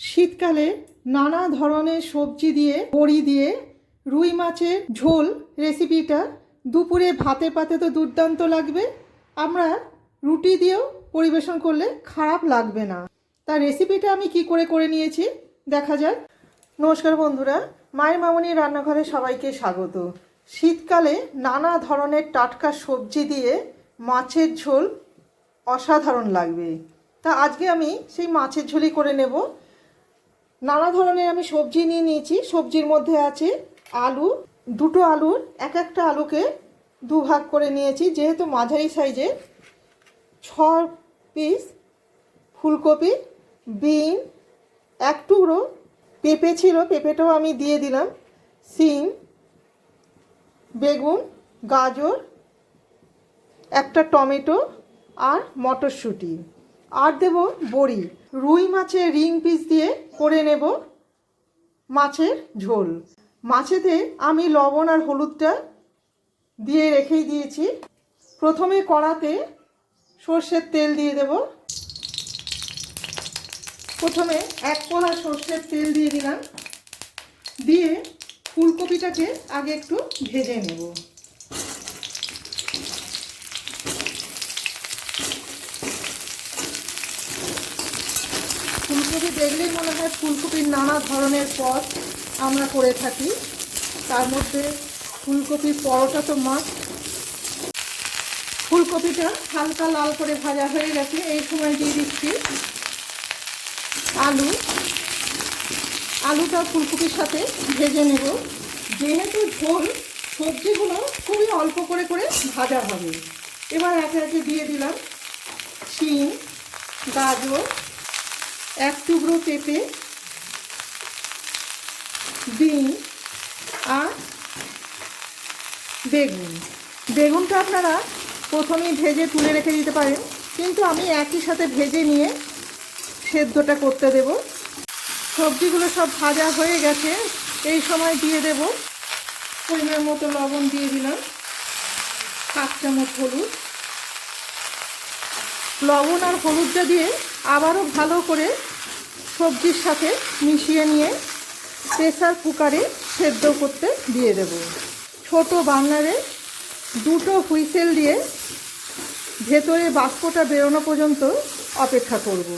শীতকালে নানা ধরনের সবজি দিয়ে, বড়ি দিয়ে রুই মাছের ঝোল রেসিপিটা দুপুরে ভাতে পাতে তো দুর্দান্ত লাগবে। আমরা রুটি দিয়েও পরিবেশন করলে খারাপ লাগবে না। তার রেসিপিটা আমি কি করে করে নিয়েছি দেখা যাক। নমস্কার বন্ধুরা, মায়ের মামনি রান্নাঘরে সবাইকে স্বাগত। শীতকালে নানা ধরনের টাটকা সবজি দিয়ে মাছের ঝোল অসাধারণ লাগবে। তা আজকে আমি সেই মাছের ঝোলই করে নেব। নানা ধরনের আমি সবজি নিয়ে নিয়েছি। সবজির মধ্যে আছে আলু, দুটো আলুর, এক একটা আলুকে দু ভাগ করে নিয়েছি। যেহেতু মাঝারি সাইজে ছ পিস ফুলকপি, বিন, এক টুকরো পেঁপে ছিল, পেঁপেটাও আমি দিয়ে দিলাম। সিম, বেগুন, গাজর, একটা টমেটো আর মটরশুঁটি। আর দেব বড়ি। রুই মাছের রিং পিস দিয়ে করে নেব মাছের ঝোল। মাছেতে আমি লবণ আর হলুদটা দিয়ে রেখেই দিয়েছি। প্রথমে কড়াতে সর্ষের তেল দিয়ে দেব। প্রথমে এক কড়া সর্ষের তেল দিয়ে দিলাম। দিয়ে ফুলকপিটাকে আগে একটু ভেজে নেব। ফুলকপি দেখলেই মনে হয় ফুলকপির নানা ধরনের পদ আমরা করে থাকি, তার মধ্যে ফুলকপির পরোটা তো মাছ ফুলকপিটা হালকা লাল করে ভাজা হয়ে গেছে, এই সময় দিয়ে দিচ্ছি আলু। আলুটা ফুলকপির সাথে ভেজে নেব। যেহেতু ঝোল, সবজিগুলো খুবই অল্প করে করে ভাজা হবে। এবার একে একে দিয়ে দিলাম শিম, গাজর এক টুকরো পেঁপে বিন আর বেগুন। বেগুনটা আপনারা প্রথমেই ভেজে তুলে রেখে দিতে পারেন। কিন্তু আমি একই সাথে ভেজে নিয়ে সেদ্ধটা করতে দেব। সবজিগুলো সব ভাজা হয়ে গেছে। এই সময় দিয়ে দেব পরিমাণ মতো লবণ দিয়ে দিলাম। হাফ চামচ হলুদ। লবণ আর হলুদটা দিয়ে আবারও ভালো করে সবজির সাথে মিশিয়ে নিয়ে প্রেসার কুকারে সেদ্ধ করতে দিয়ে দেব। ছোট বার্নারে দুটো হুইসেল দিয়ে ভেতরে বাষ্পটা বেরোনো পর্যন্ত অপেক্ষা করব।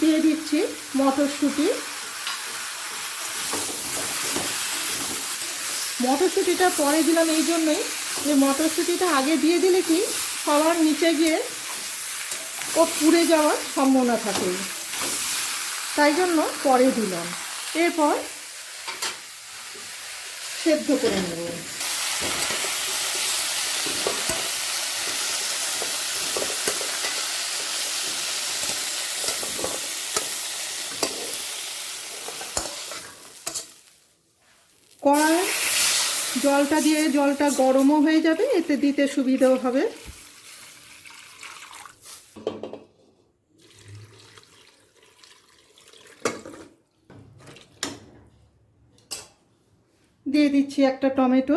দিয়ে দিচ্ছি মটরশুঁটি। মটরশুঁটিটা পরে দিলাম এই জন্যই যে মটরশুঁটিটা আগে দিয়ে দিলে কি, সবার নিচে গিয়ে ও পুড়ে যাওয়ার সম্ভাবনা থাকে। তাই জন্য পরে দিলাম। এরপর সেদ্ধ করে নেব। কড়ায় জলটা দিয়ে জলটা গরমও হয়ে যাবে, এতে দিতে সুবিধাও হবে। দিয়ে দিচ্ছি একটা টমেটো।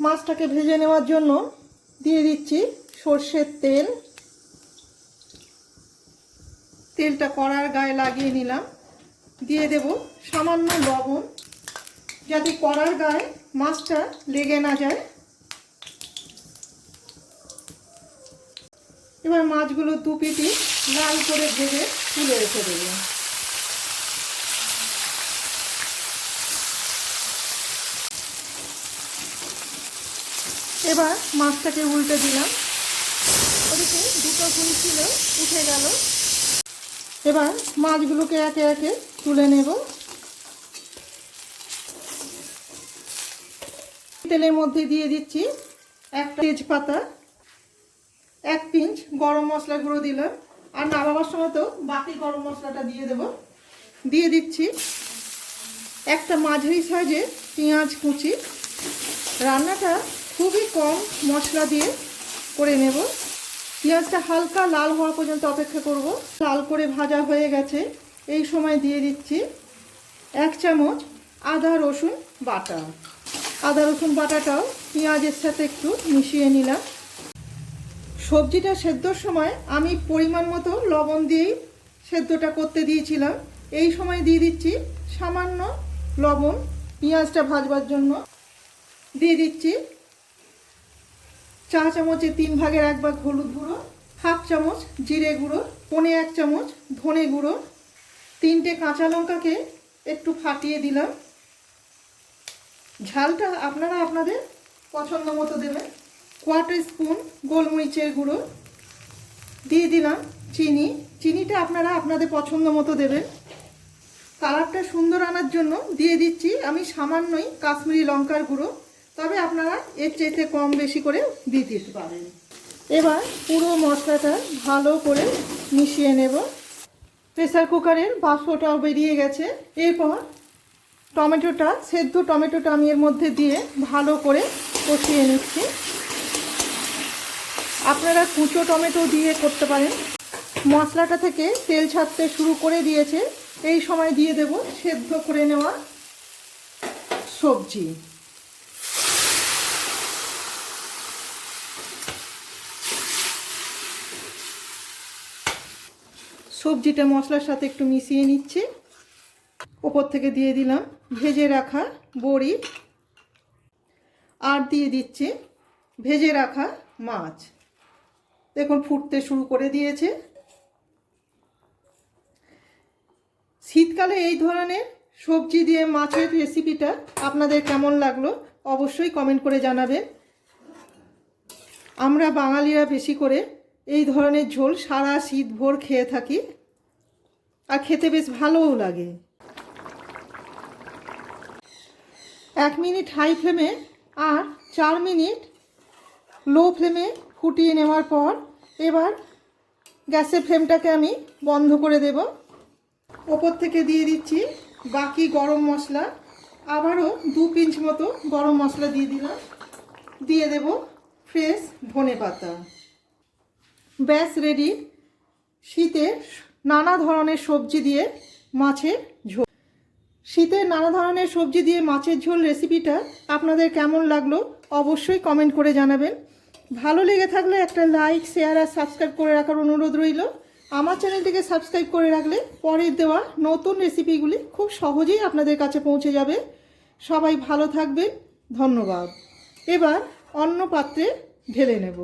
মাছটাকে ভেজে নেওয়ার জন্য দিয়ে দিচ্ছি সর্ষের তেল। তেলটা কড়ার গায়ে লাগিয়ে নিলাম। দিয়ে দেব সামান্য লবণ যাতে কড়ার গায়ে মাছটা লেগে না যায়। এবার মাছগুলো দু পিটি লাল করে ভেজে তুলে রেখে দেবো। এবার মাছটাকে উল্টে দিলাম। ওদিকে দুটো ফুল ছিল, উঠে গেল। এবার মাছগুলোকে একে একে তুলে নেব। তেলের মধ্যে দিয়ে দিচ্ছি একটা তেজপাতা, এক পিঞ্চ গরম মশলা গুঁড়ো দিলাম। আর না নামাবার সময় তো বাকি গরম মশলাটা দিয়ে দেব। দিয়ে দিচ্ছি একটা মাঝারি সাইজের পেঁয়াজ কুচি। রান্নাটা খুবই কম মশলা দিয়ে করে নেব। পেঁয়াজটা হালকা লাল হওয়া পর্যন্ত অপেক্ষা করব। লাল করে ভাজা হয়ে গেছে। এই সময় দিয়ে দিচ্ছি এক চামচ আদা, রসুন বাটা। আদা, রসুন বাটাটাও পেঁয়াজের সাথে একটু মিশিয়ে নিলাম। সবজিটা সেদ্ধর সময় আমি পরিমাণ মতো লবণ দিয়েই সেদ্ধটা করতে দিয়েছিলাম। এই সময় দিয়ে দিচ্ছি সামান্য লবণ, পেঁয়াজটা ভাজবার জন্য দিয়ে দিচ্ছি। চা চামচে তিন ভাগের এক ভাগ হলুদ গুঁড়ো, হাফ চামচ জিরে গুঁড়ো, পনে এক চামচ ধনে গুঁড়ো, তিনটে কাঁচা লঙ্কাকে একটু ফাটিয়ে দিলাম। ঝালটা আপনারা আপনাদের পছন্দ মতো দেবেন। কোয়ার্টার স্পুন গোলমরিচের গুঁড়ো। দিয়ে দিলাম চিনি। চিনিটা আপনারা আপনাদের পছন্দ মতো দেবেন। কালারটা সুন্দর আনার জন্য দিয়ে দিচ্ছি আমি সামান্যই কাশ্মীরি লঙ্কার গুঁড়ো। তবে আপনারা এর চাইতে কম বেশি করে দিয়ে দিতে পারেন। এবার পুরো মশলাটা ভালো করে মিশিয়ে নেব। প্রেসার কুকারের বাষ্পটাও বেরিয়ে গেছে। এরপর টমেটোটা, সেদ্ধ টমেটোটা আমি এর মধ্যে দিয়ে ভালো করে কষিয়ে নিচ্ছি। আপনারা কুচো টমেটো দিয়ে করতে পারেন। মশলাটা থেকে তেল ছাড়তে শুরু করে দিয়েছে। এই সময় দিয়ে দেব সেদ্ধ করে নেওয়া সবজি। সবজিটা মশলার সাথে একটু মিশিয়ে নিচ্ছি। ওপর থেকে দিয়ে দিলাম ভেজে রাখা বড়ি। আর দিয়ে দিচ্ছি ভেজে রাখা মাছ। দেখুন, ফুটতে শুরু করে দিয়েছে। শীতকালে এই ধরনের সবজি দিয়ে মাছের রেসিপিটা আপনাদের কেমন লাগল অবশ্যই কমেন্ট করে জানাবেন। আমরা বাঙালিরা বেশি করে এই ধরনের ঝোল সারা শীত ভোর খেয়ে থাকি আর খেতে বেশ ভালোও লাগে। এক মিনিট হাই ফ্লেমে আর চার মিনিট লো ফ্লেমে ফুটিয়ে নেওয়ার পর এবার গ্যাসের ফ্লেমটাকে আমি বন্ধ করে দেব। ওপর থেকে দিয়ে দিচ্ছি বাকি গরম মশলা। আবারও দু পিঞ্চ মতো গরম মশলা দিয়ে দিলাম। দিয়ে দেব ফ্রেশ ধনে পাতা। ব্যাস রেডি। শীতে নানা ধরনের সবজি দিয়ে মাছের ঝোল। শীতে নানা ধরনের সবজি দিয়ে মাছের ঝোল রেসিপিটা আপনাদের কেমন লাগল অবশ্যই কমেন্ট করে জানাবেন। ভালো লেগে থাকলে একটা লাইক শেয়ার আর সাবস্ক্রাইব করে রাখার অনুরোধ রইল। আমার চ্যানেলটিকে সাবস্ক্রাইব করে রাখলে পরের দেওয়া নতুন রেসিপিগুলি খুব সহজেই আপনাদের কাছে পৌঁছে যাবে। সবাই ভালো থাকবে ধন্যবাদ। এবার অন্য পাত্রে ঢেলে নেব।